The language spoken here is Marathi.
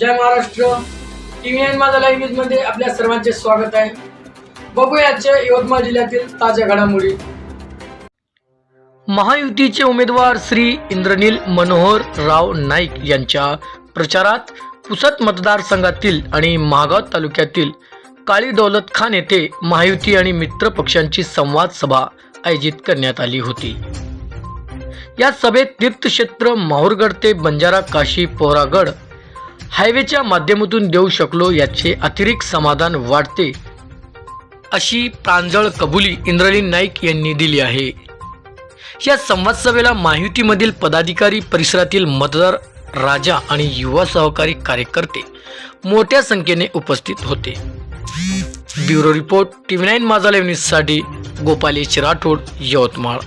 जय महाराष्ट्र. टी व्ही एन माझा लाईव्ह न्यूजमध्ये आपल्या सर्वांचे स्वागत आहे. बघूयाच्या यवतमाळ जिल्ह्यातील ताज्या घडामोडी. महायुतीचे उमेदवार श्री इंद्रनील मनोहर राव नाईक यांच्या प्रचारात पुसत मतदारसंघातील आणि महागाव तालुक्यातील काळी दौलत खान येथे महायुती आणि मित्र पक्षांची संवाद सभा आयोजित करण्यात आली होती. या सभेत तीर्थक्षेत्र माहूरगड ते बंजारा काशी पोहरागड हायवेच्या माध्यमातून देऊ शकलो याचे अतिरिक्त समाधान वाढते अशी प्रांजळ कबुली इंद्रलीन नाईक यांनी दिली आहे. या संवाद सभेला माहितीमधील पदाधिकारी परिसरातील मतदार राजा आणि युवा सहकारी कार्यकर्ते मोठ्या संख्येने उपस्थित होते. ब्युरो रिपोर्ट टीव्ही नाईन माझा न्यूजसाठी गोपालेश राठोड यवतमाळ.